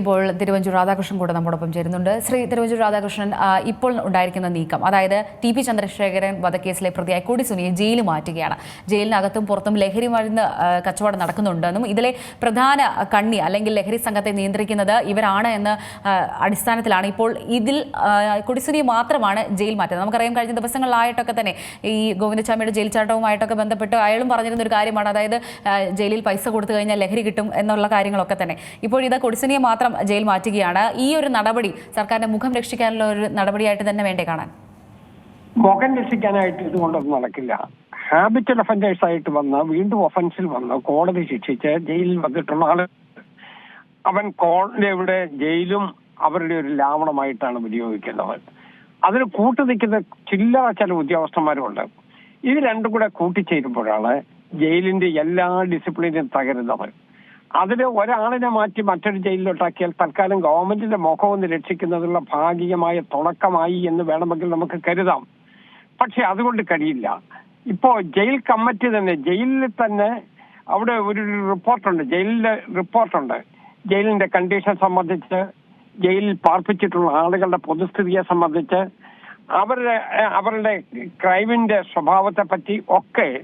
ഇപ്പോൾ തിരുവഞ്ചൂർ രാധാകൃഷ്ണൻ കൂടെ നമ്മോടൊപ്പം ചേരുന്നുണ്ട്. ശ്രീ തിരുവഞ്ചൂർ രാധാകൃഷ്ണൻ ഇപ്പോൾ ഉണ്ടായിരിക്കുന്ന നീക്കം അതായത് ടി പി ചന്ദ്രശേഖരൻ വധക്കേസിലെ പ്രതിയായി കൂടി സുനിയെ ജയിലിൽ മാറ്റുകയാണ്. ജയിലിനകത്തും പുറത്തും ലഹരി മരുന്ന് കച്ചവടം നടക്കുന്നുണ്ടെന്നും ഇതിലെ പ്രധാന കണ്ണി അല്ലെങ്കിൽ ലഹരി സംഘത്തെ നിയന്ത്രിക്കുന്നത് ഇവരാണ് എന്ന അടിസ്ഥാനത്തിലാണ് ഇപ്പോൾ ഇതിൽ കുടിസുനിയെ മാത്രമാണ് ജയിൽ മാറ്റുന്നത് നമുക്കറിയാം കഴിഞ്ഞ ദിവസങ്ങളിലായിട്ടൊക്കെ തന്നെ ഈ ഗോവിന്ദസ്വാമിയുടെ ജയിൽ ചാട്ടവുമായിട്ടൊക്കെ ബന്ധപ്പെട്ട് അയാളും പറഞ്ഞിരുന്ന ഒരു കാര്യമാണ്. അതായത് ജയിലിൽ പൈസ കൊടുത്തു കഴിഞ്ഞാൽ ലഹരി കിട്ടും എന്നുള്ള കാര്യങ്ങളൊക്കെ തന്നെ. ഇപ്പോൾ ഇത് കുടിസുനിയെ മാത്രം ജയിൽ മാറ്റുകയാണ്. ഈ ഒരു നടപടി സർക്കാരിന്റെ മുഖം രക്ഷിക്കാനുള്ള ഒരു നടപടിയായിട്ട് തന്നെ വേണ്ടേ കാണാൻ? മുഖം രക്ഷിക്കാനായിട്ട് ഇതുകൊണ്ടൊന്നും നടക്കില്ല. ഹാബിറ്റൽ ഒഫൻഡേഴ്സ് ആയിട്ട് വന്ന് വീണ്ടും ഒഫൻസിൽ വന്ന് കോടതി ശിക്ഷിച്ച് ജയിലിൽ വന്നിട്ടുള്ള ആൾ അവൻ കോടതിയുടെ ജയിലും അവരുടെ ഒരു ലാവണമായിട്ടാണ് വിനിയോഗിക്കുന്നത്. അതിന് കൂട്ടു നിൽക്കുന്ന ചില്ലറ ചില ഉദ്യോഗസ്ഥന്മാരുമുണ്ട് ഇത് രണ്ടും കൂടെ കൂട്ടിച്ചേരുമ്പോഴാണ് ജയിലിന്റെ എല്ലാ ഡിസിപ്ലിനും തകരുന്നത് അതിൽ ഒരാളിനെ മാറ്റി മറ്റൊരു ജയിലിലോട്ടാക്കിയാൽ തൽക്കാലം ഗവൺമെന്റിന്റെ മുഖം ഒന്ന് രക്ഷിക്കുന്നതിനുള്ള ഭാഗികമായ തുടക്കമായി എന്ന് വേണമെങ്കിൽ നമുക്ക് കരുതാം. പക്ഷെ അതുകൊണ്ട് കഴിയില്ല. ഇപ്പോ ജയിൽ കമ്മിറ്റി തന്നെ ജയിലിൽ തന്നെ അവിടെ ഒരു റിപ്പോർട്ടുണ്ട്. ജയിലിന്റെ റിപ്പോർട്ടുണ്ട്. ജയിലിന്റെ കണ്ടീഷൻ സംബന്ധിച്ച് ജയിലിൽ പാർപ്പിച്ചിട്ടുള്ള ആളുകളുടെ പൊതുസ്ഥിതിയെ സംബന്ധിച്ച് അവരുടെ അവരുടെ ക്രൈമിന്റെ സ്വഭാവത്തെ പറ്റി ഒക്കെ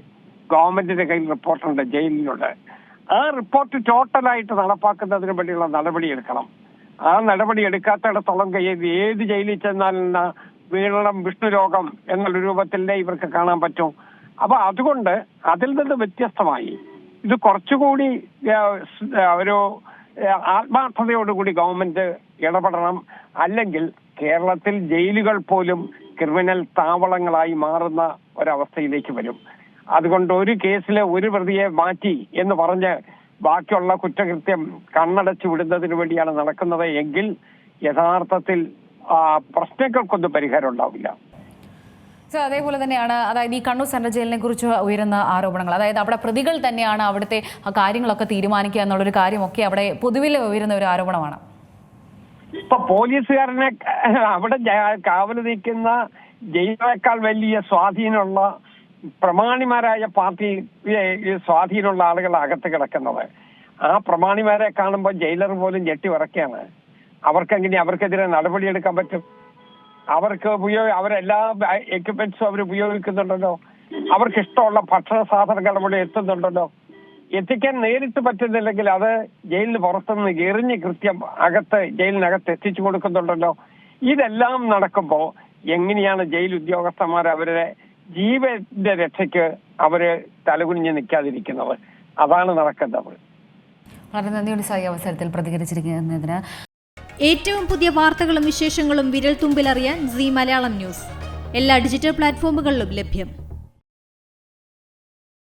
ഗവൺമെന്റിന്റെ കയ്യിൽ റിപ്പോർട്ടുണ്ട് ജയിലിലുണ്ട് ആ റിപ്പോർട്ട് ടോട്ടലായിട്ട് നടപ്പാക്കുന്നതിന് വേണ്ടിയുള്ള നടപടി എടുക്കണം. ആ നടപടി എടുക്കാത്തിടത്തോളം കയ്യത് ഏത് ജയിലിൽ ചെന്നാൽ വിഷ്ണു രോഗം എന്നുള്ള രൂപത്തിലേ ഇവർക്ക് കാണാൻ പറ്റും. അപ്പൊ അതുകൊണ്ട് അതിൽ നിന്ന് വ്യത്യസ്തമായി ഇത് കുറച്ചുകൂടി ഒരു ആത്മാർത്ഥതയോടുകൂടി ഗവൺമെന്റ് ഇടപെടണം. അല്ലെങ്കിൽ കേരളത്തിൽ ജയിലുകൾ പോലും ക്രിമിനൽ താവളങ്ങളായി മാറുന്ന ഒരവസ്ഥയിലേക്ക് വരും. അതുകൊണ്ട് ഒരു കേസിലെ ഒരു പ്രതിയെ മാറ്റി എന്ന് പറഞ്ഞ് ബാക്കിയുള്ള കുറ്റകൃത്യം കണ്ണടച്ചു വിടുന്നതിന് വേണ്ടിയാണ് നടക്കുന്നത് എങ്കിൽ യഥാർത്ഥത്തിൽ പ്രശ്നങ്ങൾക്കൊന്നും പരിഹാരം ഉണ്ടാവില്ല. സോ അതേപോലെ തന്നെയാണ് അതായത് ഈ കണ്ണൂർ സെൻട്രൽ ജയിലിനെ കുറിച്ച് ഉയരുന്ന ആരോപണങ്ങൾ. അതായത് അവിടെ പ്രതികൾ തന്നെയാണ് അവിടുത്തെ കാര്യങ്ങളൊക്കെ തീരുമാനിക്കുക എന്നുള്ളൊരു കാര്യമൊക്കെ അവിടെ പൊതുവിൽ ഉയരുന്ന ഒരു ആരോപണമാണ്. ഇപ്പൊ പോലീസുകാരനെ അവിടെ കാവൽ കാവൽ നിൽക്കുന്ന ജയിലിനേക്കാൾ വലിയ സ്വാധീനമുള്ള പ്രമാണിമാരായ പാർട്ടി ഈ സ്വാധീനമുള്ള ആളുകൾ അകത്ത് കിടക്കുന്നത്. ആ പ്രമാണിമാരെ കാണുമ്പോൾ ജയിലർ പോലും ഞെട്ടി വിറക്കുകയാണ് അവർക്കെങ്ങനെ അവർക്കെതിരെ നടപടിയെടുക്കാൻ പറ്റും? അവർക്ക് ഉപയോഗ അവരെല്ലാ എക്യുപ്മെന്റ്സും അവർ ഉപയോഗിക്കുന്നുണ്ടല്ലോ? അവർക്ക് ഇഷ്ടമുള്ള ഭക്ഷണ സാധനങ്ങൾ അവിടെ എത്തുന്നുണ്ടല്ലോ? എത്തിക്കാൻ നേരിട്ട് പറ്റുന്നില്ലെങ്കിൽ അത് ജയിലിന് പുറത്തുനിന്ന് എറിഞ്ഞ് കൃത്യം അകത്ത് ജയിലിനകത്ത് എത്തിച്ചു കൊടുക്കുന്നുണ്ടല്ലോ? ഇതെല്ലാം നടക്കുമ്പോൾ എങ്ങനെയാണ് ജയിൽ ഉദ്യോഗസ്ഥന്മാർ അവരുടെ ജീവന്റെ രക്ഷയ്ക്ക് അവർ തലകുനിഞ്ഞ് നിൽക്കാതിരിക്കുന്നത് അതാണ് നടക്കുന്നത് വളരെ നന്ദിയുണ്ട് സായി അവസരത്തിൽ പ്രതികരിച്ചിരിക്കുന്നതിന്. ഏറ്റവും പുതിയ വാർത്തകളും വിശേഷങ്ങളും വിരൽ തുമ്പിലറിയാൻ സി മലയാളം ന്യൂസ്. എല്ലാ ഡിജിറ്റൽ പ്ലാറ്റ്ഫോമുകളിലും ലഭ്യം.